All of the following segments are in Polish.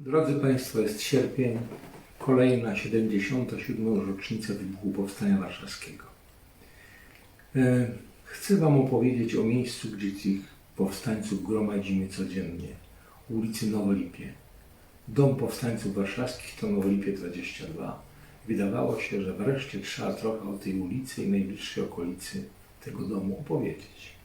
Drodzy Państwo, jest sierpień, kolejna 77. rocznica wybuchu Powstania Warszawskiego. E, Chcę Wam opowiedzieć o miejscu, gdzie tych powstańców gromadzimy codziennie. Ulicy Nowolipie. Dom Powstańców Warszawskich to Nowolipie 22. Wydawało się, że wreszcie trzeba trochę o tej ulicy i najbliższej okolicy tego domu opowiedzieć.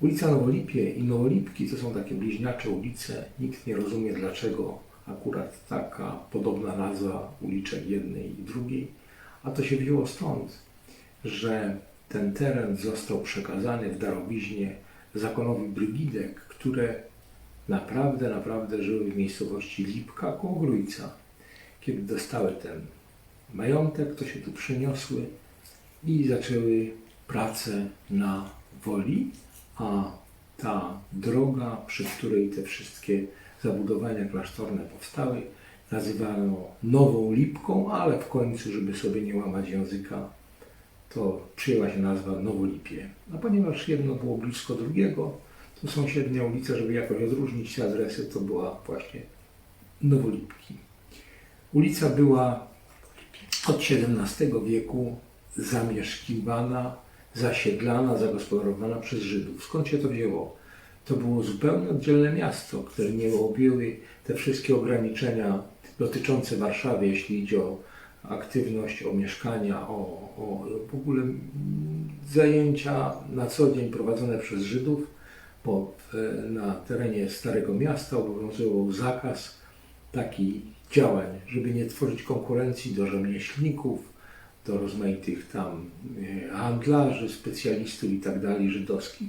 Ulica Nowolipie i Nowolipki to są takie bliźniacze ulice. Nikt nie rozumie, dlaczego akurat taka podobna nazwa uliczek jednej i drugiej. A to się wzięło stąd, że ten teren został przekazany w darowiźnie zakonowi Brygidek, które naprawdę, naprawdę żyły w miejscowości Lipka koło Grójca. Kiedy dostały ten majątek, to się tu przeniosły i zaczęły pracę na woli, a ta droga, przy której te wszystkie zabudowania klasztorne powstały, nazywano Nową Lipką, ale w końcu, żeby sobie nie łamać języka, to przyjęła się nazwa Nowolipie. A ponieważ jedno było blisko drugiego, to sąsiednia ulica, żeby jakoś odróżnić te adresy, to była właśnie Nowolipki. Ulica była od XVII wieku zamieszkiwana, zasiedlana, zagospodarowana przez Żydów. Skąd się to wzięło? To było zupełnie oddzielne miasto, które nie objęły te wszystkie ograniczenia dotyczące Warszawy, jeśli idzie o aktywność, o mieszkania, o, o w ogóle zajęcia na co dzień prowadzone przez Żydów, bo w, na terenie Starego Miasta obowiązywał zakaz takich działań, żeby nie tworzyć konkurencji do rzemieślników, do rozmaitych tam e, handlarzy, specjalistów i tak dalej żydowskich,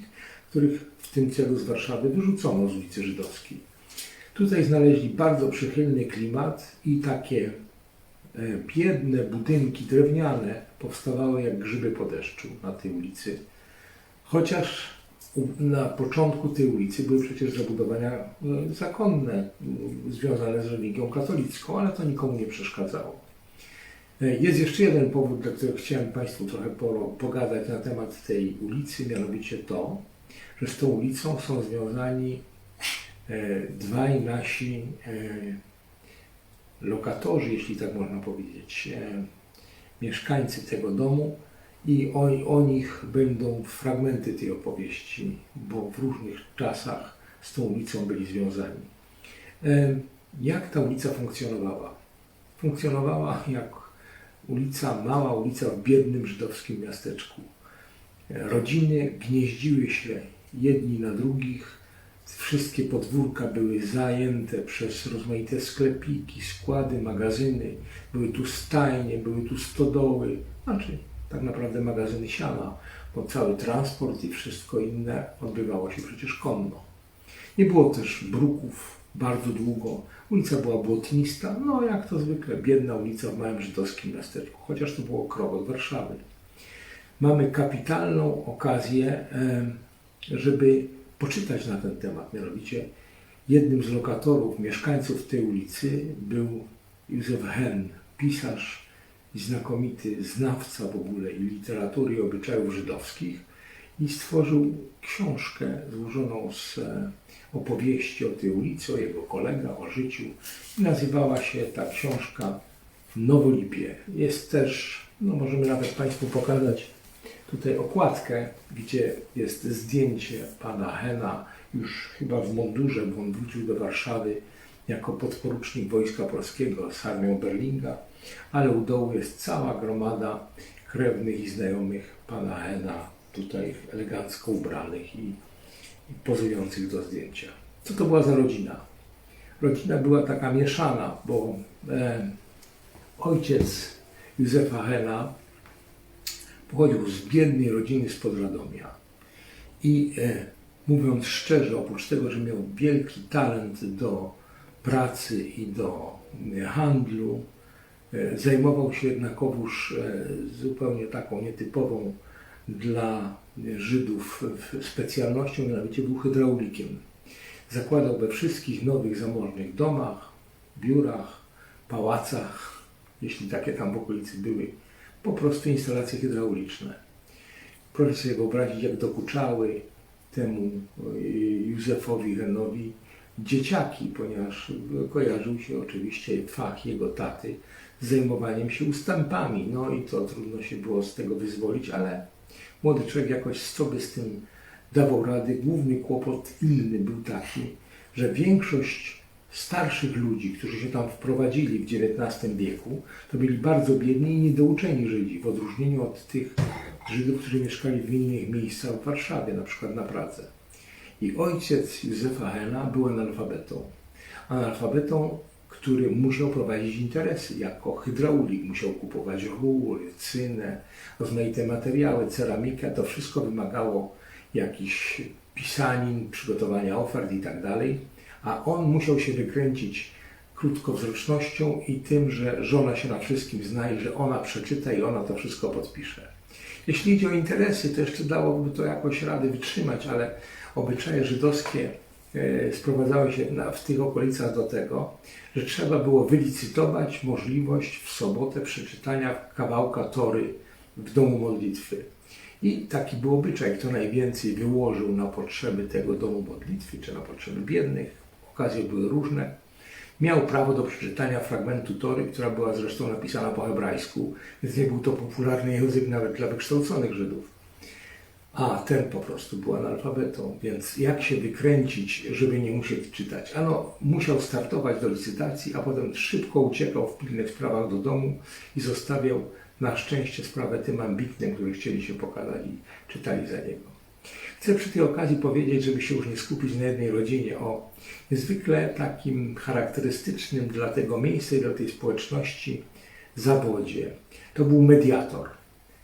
których w tym celu z Warszawy wyrzucono z ulicy Żydowskiej. Tutaj znaleźli bardzo przychylny klimat i takie e, biedne budynki drewniane powstawały jak grzyby po deszczu na tej ulicy. Chociaż na początku tej ulicy były przecież zabudowania e, zakonne, m, związane z religią katolicką, ale to nikomu nie przeszkadzało. E, Jest jeszcze jeden powód, dla którego chciałem Państwu trochę po- pogadać na temat tej ulicy, mianowicie to, że z tą ulicą są związani e, dwaj nasi e, lokatorzy, jeśli tak można powiedzieć, mieszkańcy tego domu i o, o nich będą fragmenty tej opowieści, bo w różnych czasach z tą ulicą byli związani. Jak ta ulica funkcjonowała? Funkcjonowała jak ulica, mała ulica w biednym żydowskim miasteczku. Rodziny gnieździły się jedni na drugich, wszystkie podwórka były zajęte przez rozmaite sklepiki, składy, magazyny, były tu stajnie, były tu stodoły, znaczy tak naprawdę magazyny siana, bo cały transport i wszystko inne odbywało się przecież konno. Nie było też bruków bardzo długo. Ulica była błotnista, no jak to zwykle, biedna ulica w małym żydowskim miasteczku, chociaż to było krok od Warszawy. Mamy kapitalną okazję, żeby poczytać na ten temat. Mianowicie jednym z lokatorów, mieszkańców tej ulicy był Józef Hen, pisarz i znakomity znawca w ogóle i literatury i obyczajów żydowskich i stworzył książkę złożoną z e, opowieści o tej ulicy, o jego kolegach, o życiu. Nazywała się ta książka Nowolipie. Jest też, no możemy nawet Państwu pokazać tutaj okładkę, gdzie jest zdjęcie pana Hena, już chyba w mundurze, bo on wrócił do Warszawy jako podporucznik Wojska Polskiego z armią Berlinga, ale u dołu jest cała gromada krewnych i znajomych pana Hena, tutaj elegancko ubranych i, i pozujących do zdjęcia. Co to była za rodzina? Rodzina była taka mieszana, bo e, ojciec Józefa Hena pochodził z biednej rodziny z Podраdomia. I e, mówiąc szczerze, oprócz tego, że miał wielki talent do pracy i do e, handlu, e, zajmował się jednakowoż e, zupełnie taką nietypową dla Żydów specjalnością, mianowicie był hydraulikiem. Zakładał we wszystkich nowych zamożnych domach, biurach, pałacach, jeśli takie tam w okolicy były, po prostu instalacje hydrauliczne. Proszę sobie wyobrazić, jak dokuczały temu y, Józefowi Henowi dzieciaki, ponieważ kojarzył się oczywiście fach jego taty z zajmowaniem się ustępami. No i to trudno się było z tego wyzwolić, ale młody człowiek jakoś sobie z tym dawał rady. Główny kłopot inny był taki, że większość starszych ludzi, którzy się tam wprowadzili w XIX wieku, to byli bardzo biedni i niedouczeni Żydzi, w odróżnieniu od tych Żydów, którzy mieszkali w innych miejscach w Warszawie, na przykład na Pradze. I ojciec Józefa Hena był analfabetą. Analfabetą, który musiał prowadzić interesy. Jako hydraulik musiał kupować rury, cynę, rozmaite materiały, ceramikę. To wszystko wymagało jakichś pisanin, przygotowania ofert i tak. A on musiał się wykręcić krótkowzrocznością i tym, że żona się na wszystkim zna i że ona przeczyta i ona to wszystko podpisze. Jeśli idzie o interesy, to jeszcze dałoby to jakoś rady wytrzymać, ale obyczaje żydowskie e, sprowadzały się na, w tych okolicach do tego, że trzeba było wylicytować możliwość w sobotę przeczytania kawałka tory w domu modlitwy. I taki był obyczaj, kto najwięcej wyłożył na potrzeby tego domu modlitwy, czy na potrzeby biednych, okazje były różne, miał prawo do przeczytania fragmentu Tory, która była zresztą napisana po hebrajsku, więc nie był to popularny język nawet dla wykształconych Żydów. A ten po prostu był analfabetą, więc jak się wykręcić, żeby nie musieć czytać? Ano, musiał startować do licytacji, a potem szybko uciekał w pilnych sprawach do domu i zostawiał na szczęście sprawę tym ambitnym, którzy chcieli się pokazać i czytali za niego. Chcę przy tej okazji powiedzieć, żeby się już nie skupić na jednej rodzinie, o niezwykle takim charakterystycznym dla tego miejsca i dla tej społeczności zawodzie. To był mediator,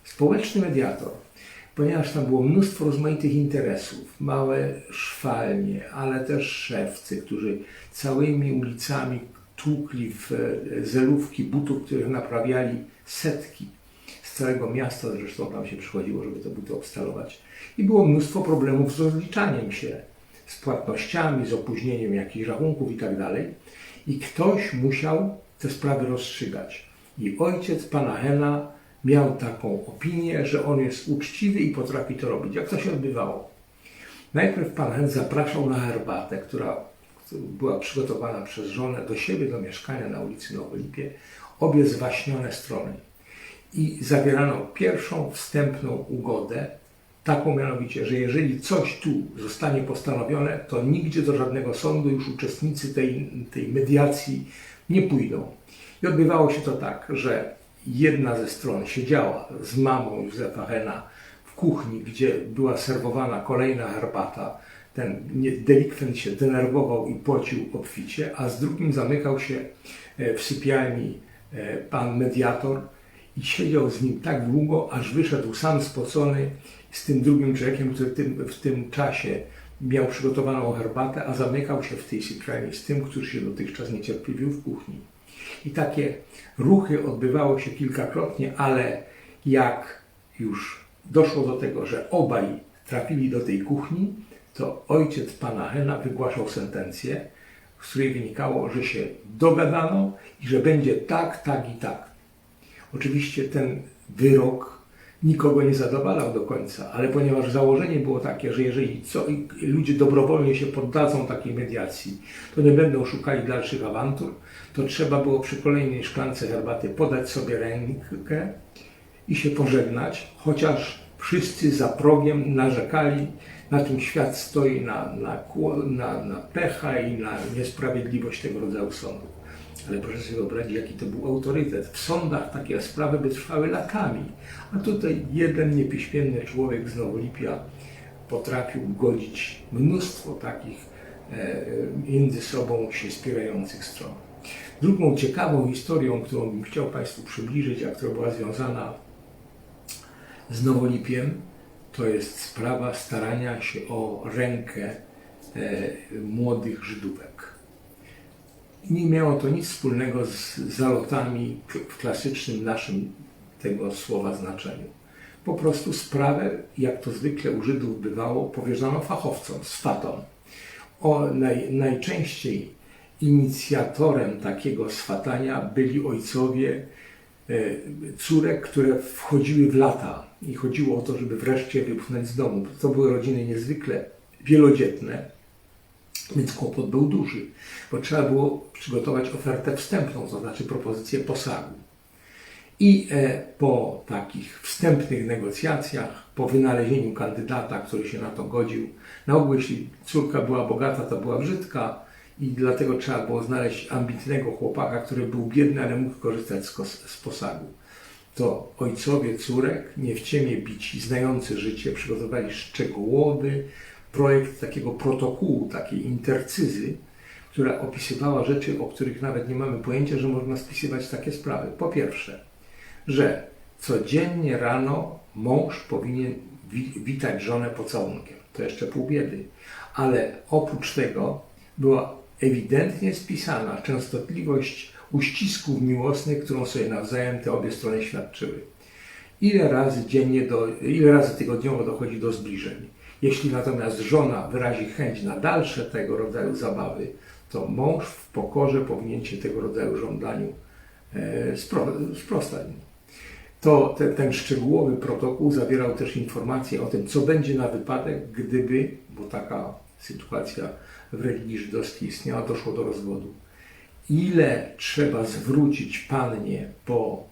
społeczny mediator, ponieważ tam było mnóstwo rozmaitych interesów, małe szwalnie, ale też szewcy, którzy całymi ulicami tłukli w zelówki butów, których naprawiali setki z całego miasta, zresztą tam się przychodziło, żeby te buty obstalować. I było mnóstwo problemów z rozliczaniem się, z płatnościami, z opóźnieniem jakichś rachunków itd. I ktoś musiał te sprawy rozstrzygać. I ojciec pana Hena miał taką opinię, że on jest uczciwy i potrafi to robić. Jak to się odbywało? Najpierw pan Hen zapraszał na herbatę, która była przygotowana przez żonę do siebie, do mieszkania na ulicy Nowolipie, obie zwaśnione strony. I zawierano pierwszą wstępną ugodę, taką mianowicie, że jeżeli coś tu zostanie postanowione, to nigdzie do żadnego sądu już uczestnicy tej, tej mediacji nie pójdą. I odbywało się to tak, że jedna ze stron siedziała z mamą Józefa Hena w kuchni, gdzie była serwowana kolejna herbata. Ten delikwent się denerwował i płacił obficie, a z drugim zamykał się e, w sypialni e, pan mediator i siedział z nim tak długo, aż wyszedł sam spocony z tym drugim człowiekiem, który tym, w tym czasie miał przygotowaną herbatę, a zamykał się w tej sypialni z tym, który się dotychczas niecierpliwił w kuchni. I takie ruchy odbywało się kilkakrotnie, ale jak już doszło do tego, że obaj trafili do tej kuchni, to ojciec pana Hena wygłaszał sentencję, z której wynikało, że się dogadano i że będzie tak, tak i tak. Oczywiście ten wyrok nikogo nie zadowalał do końca, ale ponieważ założenie było takie, że jeżeli co, ludzie dobrowolnie się poddadzą takiej mediacji, to nie będą szukali dalszych awantur, to trzeba było przy kolejnej szklance herbaty podać sobie rękę i się pożegnać, chociaż wszyscy za progiem narzekali, na czym świat stoi, na, na, na, na pecha i na niesprawiedliwość tego rodzaju sądów. Ale proszę sobie wyobrazić, jaki to był autorytet. W sądach takie sprawy by trwały latami. A tutaj jeden niepiśmienny człowiek z Nowolipia potrafił godzić mnóstwo takich e, między sobą się spierających stron. Drugą ciekawą historią, którą bym chciał Państwu przybliżyć, a która była związana z Nowolipiem, to jest sprawa starania się o rękę e, młodych Żydówek. Nie miało to nic wspólnego z zalotami w klasycznym naszym tego słowa znaczeniu. Po prostu sprawę, jak to zwykle u Żydów bywało, powierzano fachowcom, swatom. O, naj, najczęściej inicjatorem takiego swatania byli ojcowie e, córek, które wchodziły w lata i chodziło o to, żeby wreszcie wypchnąć z domu. To były rodziny niezwykle wielodzietne Więc kłopot był duży, bo trzeba było przygotować ofertę wstępną, to znaczy propozycję posagu. I e, po takich wstępnych negocjacjach, po wynalezieniu kandydata, który się na to godził, na ogół jeśli córka była bogata, to była brzydka i dlatego trzeba było znaleźć ambitnego chłopaka, który był biedny, ale mógł korzystać z, z posagu. To ojcowie córek, nie w ciemię bici, znający życie, przygotowali szczegółowy projekt takiego protokołu, takiej intercyzy, która opisywała rzeczy, o których nawet nie mamy pojęcia, że można spisywać takie sprawy. Po pierwsze, że codziennie rano mąż powinien wi- witać żonę pocałunkiem. To jeszcze pół biedy. Ale oprócz tego była ewidentnie spisana częstotliwość uścisków miłosnych, którą sobie nawzajem te obie strony świadczyły. Ile razy dziennie, do, ile razy tygodniowo dochodzi do zbliżeń. Jeśli natomiast żona wyrazi chęć na dalsze tego rodzaju zabawy, to mąż w pokorze powinien się tego rodzaju żądaniu e, spro, sprostać. To te, ten szczegółowy protokół zawierał też informacje o tym, co będzie na wypadek, gdyby, bo taka sytuacja w religii żydowskiej istniała, doszło do rozwodu. Ile trzeba zwrócić pannie po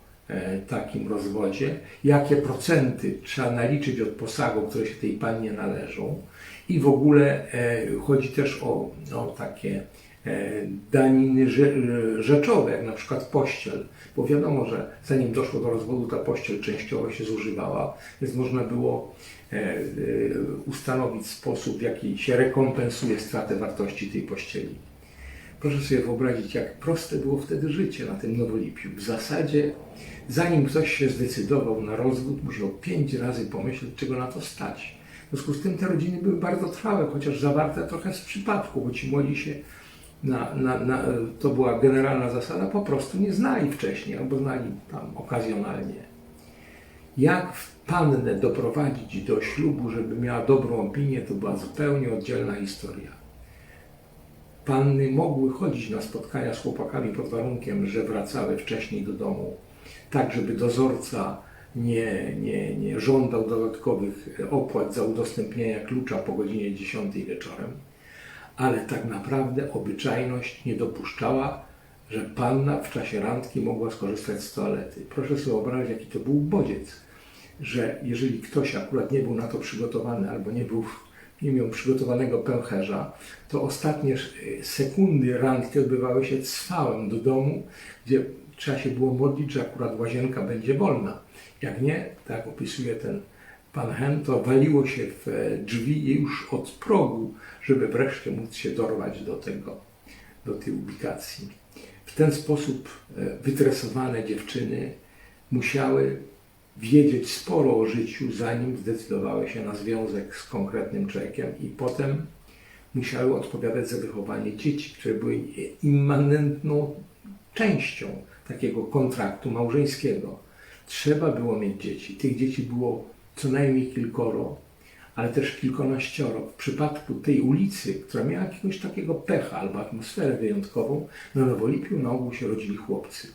takim rozwodzie, jakie procenty trzeba naliczyć od posagu, które się tej pannie należą. I w ogóle e, chodzi też o, o takie e, daniny rze, rzeczowe, jak na przykład pościel, bo wiadomo, że zanim doszło do rozwodu, ta pościel częściowo się zużywała, więc można było e, e, ustanowić sposób, w jaki się rekompensuje stratę wartości tej pościeli. Proszę sobie wyobrazić, jak proste było wtedy życie na tym Nowolipiu. W zasadzie, zanim ktoś się zdecydował na rozwód, musiał pięć razy pomyśleć, czego na to stać. W związku z tym te rodziny były bardzo trwałe, chociaż zawarte trochę z przypadku, bo ci młodzi się, na, na, na, to była generalna zasada, po prostu nie znali wcześniej albo znali tam okazjonalnie. Jak pannę doprowadzić do ślubu, żeby miała dobrą opinię, to była zupełnie oddzielna historia panny mogły chodzić na spotkania z chłopakami pod warunkiem, że wracały wcześniej do domu, tak żeby dozorca nie, nie, nie żądał dodatkowych opłat za udostępnienie klucza po godzinie 10 wieczorem, ale tak naprawdę obyczajność nie dopuszczała, że panna w czasie randki mogła skorzystać z toalety. Proszę sobie wyobrazić, jaki to był bodziec, że jeżeli ktoś akurat nie był na to przygotowany albo nie był miał przygotowanego pęcherza, to ostatnie sekundy randki odbywały się cwałem do domu, gdzie trzeba się było modlić, że akurat łazienka będzie wolna. Jak nie, tak opisuje ten pan Hen, to waliło się w drzwi już od progu, żeby wreszcie móc się dorwać do tego, do tej ubikacji. W ten sposób wytresowane dziewczyny musiały wiedzieć sporo o życiu, zanim zdecydowały się na związek z konkretnym człowiekiem i potem musiały odpowiadać za wychowanie dzieci, które były immanentną częścią takiego kontraktu małżeńskiego. Trzeba było mieć dzieci. Tych dzieci było co najmniej kilkoro, ale też kilkanaścioro. W przypadku tej ulicy, która miała jakiegoś takiego pecha albo atmosferę wyjątkową, na Nowolipiu na ogół się rodzili chłopcy.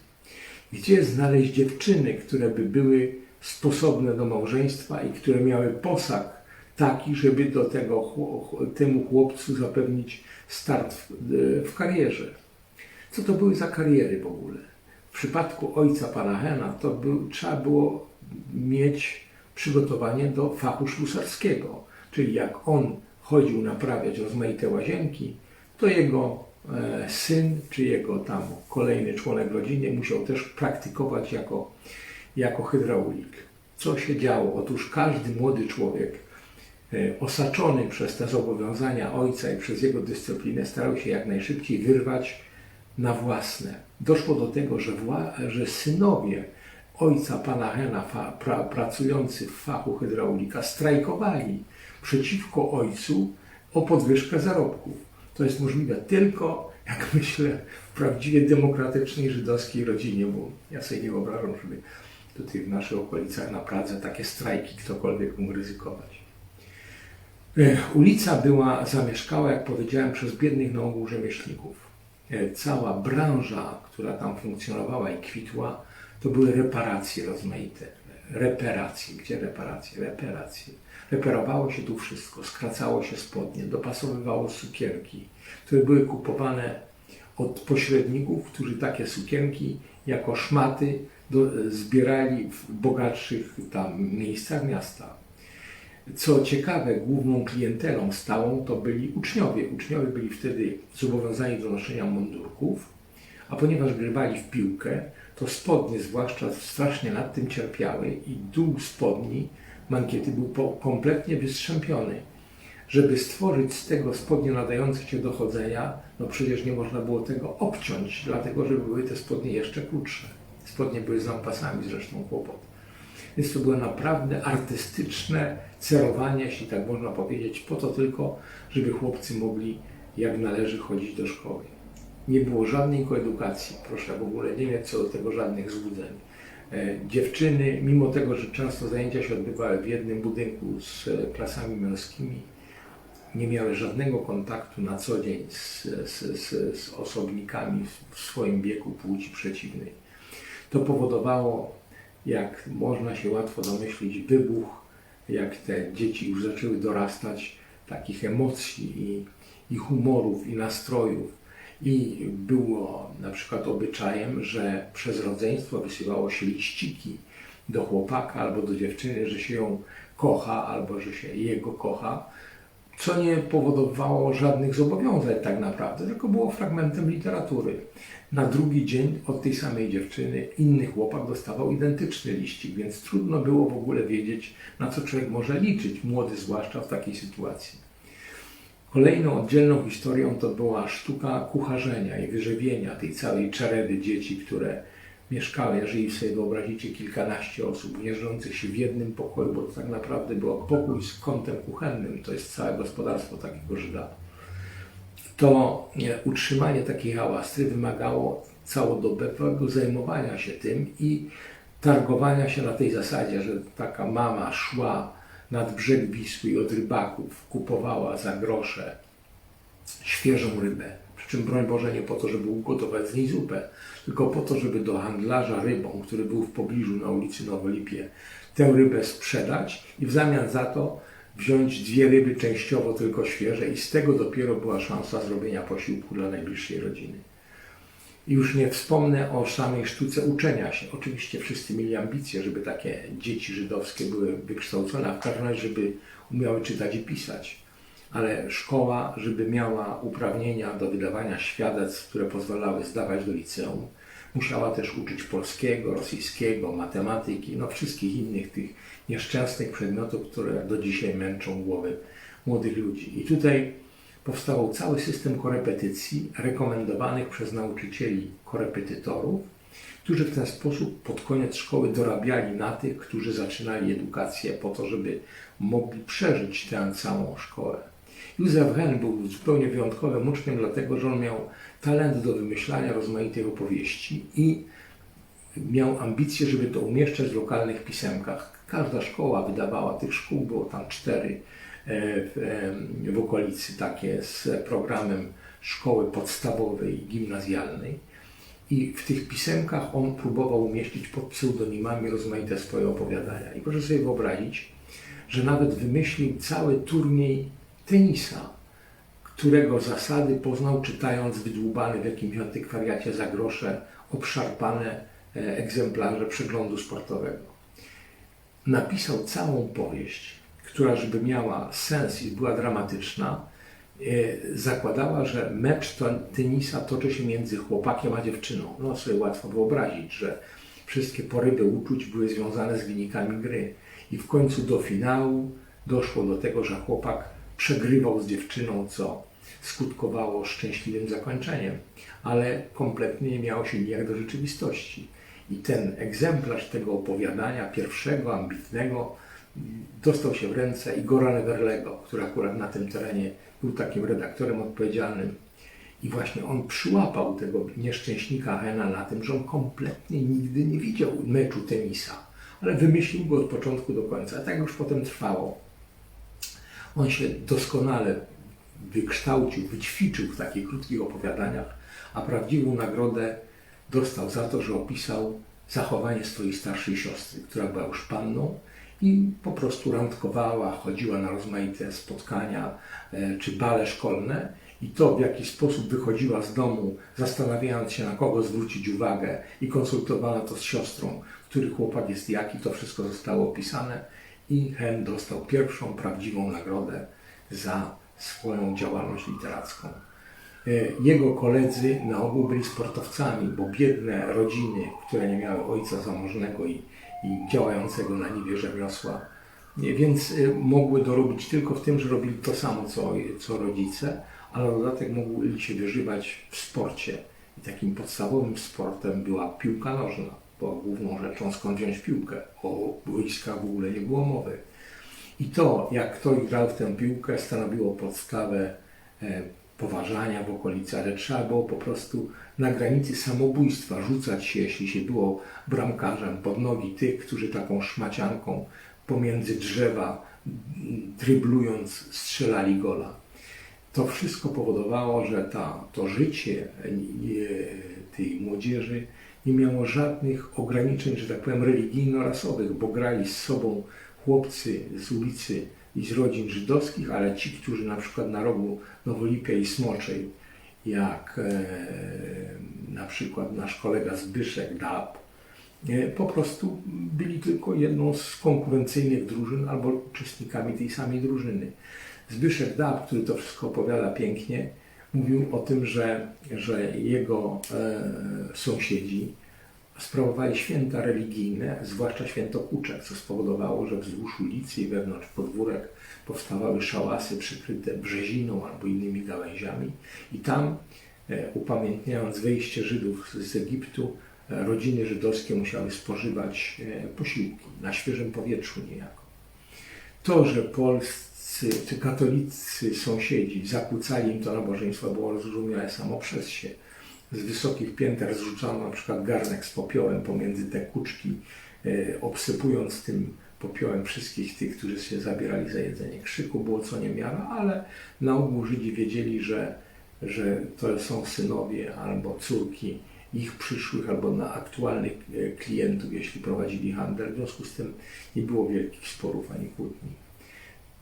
Gdzie znaleźć dziewczyny, które by były sposobne do małżeństwa i które miały posag taki, żeby do tego temu chłopcu zapewnić start w, w karierze. Co to były za kariery w ogóle? W przypadku ojca pana Hena to był, trzeba było mieć przygotowanie do fachu ślusarskiego, czyli jak on chodził naprawiać rozmaite łazienki, to jego e, syn czy jego tam kolejny członek rodziny musiał też praktykować jako jako hydraulik. Co się działo? Otóż każdy młody człowiek e, osaczony przez te zobowiązania ojca i przez jego dyscyplinę starał się jak najszybciej wyrwać na własne. Doszło do tego, że, że synowie ojca pana Hena, pra- pracujący w fachu hydraulika, strajkowali przeciwko ojcu o podwyżkę zarobków. To jest możliwe tylko, jak myślę, w prawdziwie demokratycznej żydowskiej rodzinie, bo ja sobie nie wyobrażam, żeby tutaj w naszych okolicach na Pradze takie strajki ktokolwiek mógł ryzykować. E, Ulica była zamieszkała, jak powiedziałem, przez biednych na ogół rzemieślników. E, Cała branża, która tam funkcjonowała i kwitła, to były reparacje rozmaite. Reperacje. Gdzie reparacje? Reperacje. Reperowało się tu wszystko, skracało się spodnie, dopasowywało sukienki, które były kupowane od pośredników, którzy takie sukienki jako szmaty do, zbierali w bogatszych tam miejscach miasta. Co ciekawe, główną klientelą stałą to byli uczniowie. Uczniowie byli wtedy zobowiązani do noszenia mundurków, a ponieważ grywali w piłkę, to spodnie zwłaszcza strasznie nad tym cierpiały i dół spodni mankiety był kompletnie wystrzępiony. Żeby stworzyć z tego spodnie nadające się do chodzenia, no przecież nie można było tego obciąć, dlatego że były te spodnie jeszcze krótsze. Spodnie były z zresztą kłopot. Więc to było naprawdę artystyczne cerowanie, jeśli tak można powiedzieć, po to tylko, żeby chłopcy mogli jak należy chodzić do szkoły. Nie było żadnej koedukacji, proszę w ogóle nie mieć co do tego żadnych złudzeń. E, Dziewczyny, mimo tego, że często zajęcia się odbywały w jednym budynku z e, klasami męskimi, nie miały żadnego kontaktu na co dzień z, z, z, z osobnikami w swoim wieku płci przeciwnej. To powodowało, jak można się łatwo domyślić, wybuch, jak te dzieci już zaczęły dorastać, takich emocji i, i humorów, i nastrojów. I było na przykład obyczajem, że przez rodzeństwo wysyłało się liściki do chłopaka albo do dziewczyny, że się ją kocha albo że się jego kocha, co nie powodowało żadnych zobowiązań tak naprawdę, tylko było fragmentem literatury. Na drugi dzień od tej samej dziewczyny inny chłopak dostawał identyczny liścik, więc trudno było w ogóle wiedzieć, na co człowiek może liczyć, młody zwłaszcza w takiej sytuacji. Kolejną oddzielną historią to była sztuka kucharzenia i wyżywienia tej całej czeredy dzieci, które mieszkały, jeżeli sobie wyobrazicie, kilkanaście osób mierzących się w jednym pokoju, bo to tak naprawdę był pokój z kątem kuchennym, to jest całe gospodarstwo takiego Żyda. To nie, utrzymanie takiej hałastry wymagało całodobowego zajmowania się tym i targowania się na tej zasadzie, że taka mama szła nad brzeg Wisły i od rybaków kupowała za grosze świeżą rybę. Przy czym, broń Boże, nie po to, żeby ugotować z niej zupę, tylko po to, żeby do handlarza rybą, który był w pobliżu na ulicy Nowolipie, tę rybę sprzedać i w zamian za to wziąć dwie ryby częściowo tylko świeże i z tego dopiero była szansa zrobienia posiłku dla najbliższej rodziny. I już nie wspomnę o samej sztuce uczenia się. Oczywiście wszyscy mieli ambicje, żeby takie dzieci żydowskie były wykształcone, a w każdym razie, żeby umiały czytać i pisać. Ale szkoła, żeby miała uprawnienia do wydawania świadectw, które pozwalały zdawać do liceum, musiała też uczyć polskiego, rosyjskiego, matematyki, no wszystkich innych tych nieszczęsnych przedmiotów, które do dzisiaj męczą głowy młodych ludzi. I tutaj powstał cały system korepetycji rekomendowanych przez nauczycieli korepetytorów, którzy w ten sposób pod koniec szkoły dorabiali na tych, którzy zaczynali edukację po to, żeby mogli przeżyć tę całą szkołę. Józef Hen był zupełnie wyjątkowym uczniem, dlatego że on miał talent do wymyślania rozmaitych opowieści i miał ambicje, żeby to umieszczać w lokalnych pisemkach. Każda szkoła wydawała, tych szkół było tam cztery, w, w okolicy takie z programem szkoły podstawowej i gimnazjalnej. I w tych pisemkach on próbował umieścić pod pseudonimami rozmaite swoje opowiadania. I proszę sobie wyobrazić, że nawet wymyślił cały turniej tenisa, którego zasady poznał czytając wydłubane w jakimś antykwariacie za grosze obszarpane e, egzemplarze przeglądu sportowego. Napisał całą powieść która żeby miała sens i była dramatyczna, e, zakładała, że mecz tenisa toczy się między chłopakiem a dziewczyną. No sobie łatwo wyobrazić, że wszystkie poryby uczuć były związane z wynikami gry. I w końcu do finału doszło do tego, że chłopak przegrywał z dziewczyną, co skutkowało szczęśliwym zakończeniem, ale kompletnie nie miało się nijak do rzeczywistości. I ten egzemplarz tego opowiadania, pierwszego, ambitnego, dostał się w ręce Igora Neverlego, który akurat na tym terenie był takim redaktorem odpowiedzialnym. I właśnie on przyłapał tego nieszczęśnika Hena na tym, że on kompletnie nigdy nie widział meczu tenisa, ale wymyślił go od początku do końca. A tak już potem trwało. On się doskonale wykształcił, wyćwiczył w takich krótkich opowiadaniach, a prawdziwą nagrodę dostał za to, że opisał zachowanie swojej starszej siostry, która była już panną i po prostu randkowała, chodziła na rozmaite spotkania e, czy bale szkolne i to, w jaki sposób wychodziła z domu, zastanawiając się, na kogo zwrócić uwagę i konsultowała to z siostrą, który chłopak jest jaki, to wszystko zostało opisane i Hen dostał pierwszą prawdziwą nagrodę za swoją działalność literacką. E, Jego koledzy na ogół byli sportowcami, bo biedne rodziny, które nie miały ojca zamożnego i, i działającego na niwie rzemiosła, nie, więc e, mogły dorobić tylko w tym, że robili to samo co, co rodzice, ale na dodatek mogli się wyżywać w sporcie. I takim podstawowym sportem była piłka nożna, była główną rzeczą, skąd wziąć piłkę. O boiskach w ogóle nie było mowy. I to, jak ktoś grał w tę piłkę, stanowiło podstawę e, poważania w okolicy, ale trzeba było po prostu na granicy samobójstwa rzucać się, jeśli się było bramkarzem, pod nogi tych, którzy taką szmacianką pomiędzy drzewa, dryblując, strzelali gola. To wszystko powodowało, że ta, to życie e, tej młodzieży nie miało żadnych ograniczeń, że tak powiem, religijno-rasowych, bo grali z sobą chłopcy z ulicy i z rodzin żydowskich, ale ci, którzy na przykład na rogu Nowolipia i Smoczej, jak e, na przykład nasz kolega Zbyszek Dab, e, po prostu byli tylko jedną z konkurencyjnych drużyn albo uczestnikami tej samej drużyny. Zbyszek Dab, który to wszystko opowiada pięknie, mówił o tym, że, że jego e, sąsiedzi sprawowali święta religijne, zwłaszcza święto Kuczek, co spowodowało, że wzdłuż ulicy i wewnątrz podwórek powstawały szałasy przykryte brzeziną albo innymi gałęziami i tam, e, upamiętniając wyjście Żydów z Egiptu, e, rodziny żydowskie musiały spożywać e, posiłki na świeżym powietrzu niejako. To, że polscy czy katolicy sąsiedzi zakłócali im to nabożeństwo, było zrozumiałe samo przez się z wysokich pięter zrzucano na przykład garnek z popiołem pomiędzy te kuczki, e, obsypując tym popiołem wszystkich tych, którzy się zabierali za jedzenie. Krzyku było co niemiara, ale na ogół Żydzi wiedzieli, że, że to są synowie albo córki ich przyszłych albo na aktualnych e, klientów, jeśli prowadzili handel. W związku z tym nie było wielkich sporów ani kłótni.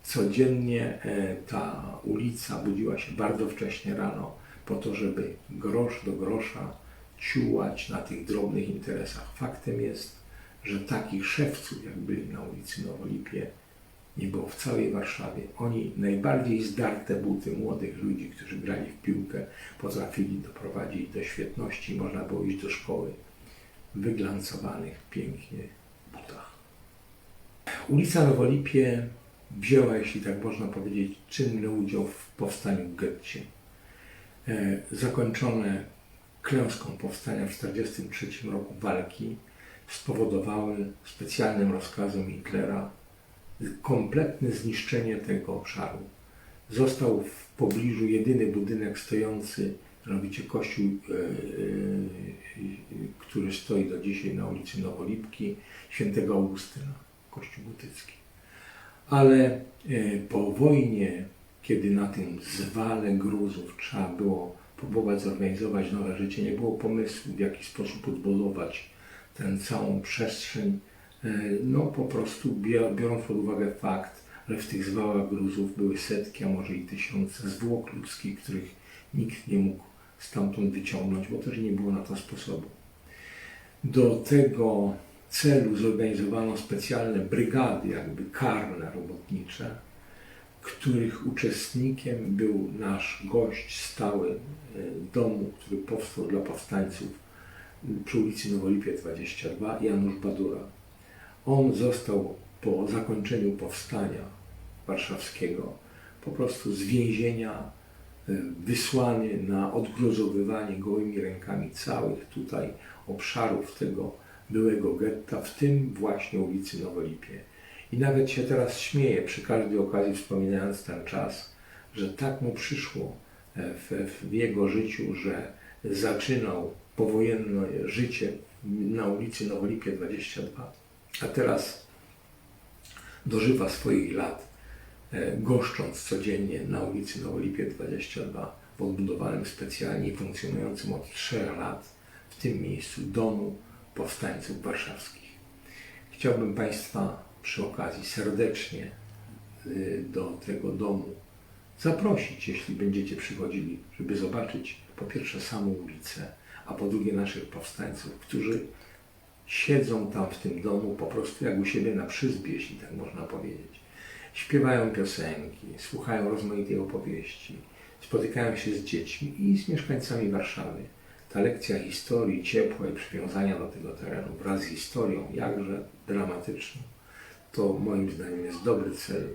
Codziennie e, ta ulica budziła się bardzo wcześnie rano po to, żeby grosz do grosza ciułać na tych drobnych interesach. Faktem jest, że takich szewców, jak byli na ulicy Nowolipie, nie było w całej Warszawie. Oni najbardziej zdarte buty młodych ludzi, którzy grali w piłkę, potrafili doprowadzić do świetności. Można było iść do szkoły w wyglancowanych pięknie butach. Ulica Nowolipie wzięła, jeśli tak można powiedzieć, czynny udział w powstaniu w getcie. E, zakończone klęską powstania w 1943 roku walki spowodowały specjalnym rozkazem Hitlera kompletne zniszczenie tego obszaru. Został w pobliżu jedyny budynek stojący, mianowicie kościół, e, e, który stoi do dzisiaj na ulicy Nowolipki, świętego Augustyna, kościół gotycki. Ale po wojnie kiedy na tym zwale gruzów trzeba było próbować zorganizować nowe życie, nie było pomysłu, w jaki sposób odbudować tę całą przestrzeń, e, no po prostu biorąc pod uwagę fakt, że w tych zwałach gruzów były setki, a może i tysiące zwłok ludzkich, których nikt nie mógł stamtąd wyciągnąć, bo też nie było na to sposobu. Do tego celu zorganizowano specjalne brygady, jakby karne robotnicze, których uczestnikiem był nasz gość stały e, domu, który powstał dla powstańców przy ulicy Nowolipie 22, Janusz Badura. On został po zakończeniu powstania warszawskiego po prostu z więzienia e, wysłany na odgruzowywanie gołymi rękami całych tutaj obszarów tego byłego getta, w tym właśnie ulicy Nowolipie. I nawet się teraz śmieje przy każdej okazji, wspominając ten czas, że tak mu przyszło e, w, w jego życiu, że zaczynał powojenne życie na ulicy Nowolipie 22, a teraz dożywa swoich lat, e, goszcząc codziennie na ulicy Nowolipie 22 w odbudowanym specjalnie funkcjonującym od trzech lat w tym miejscu domu powstańców warszawskich. Chciałbym Państwa przy okazji serdecznie y, do tego domu zaprosić, jeśli będziecie przychodzili, żeby zobaczyć po pierwsze samą ulicę, a po drugie naszych powstańców, którzy siedzą tam w tym domu po prostu jak u siebie na przyzbie, jeśli tak można powiedzieć. Śpiewają piosenki, słuchają rozmaitych opowieści, spotykają się z dziećmi i z mieszkańcami Warszawy. Ta lekcja historii, ciepła i przywiązania do tego terenu wraz z historią, jakże dramatyczną, to moim zdaniem jest dobry cel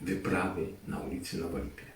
wyprawy na ulicy Nowolipie.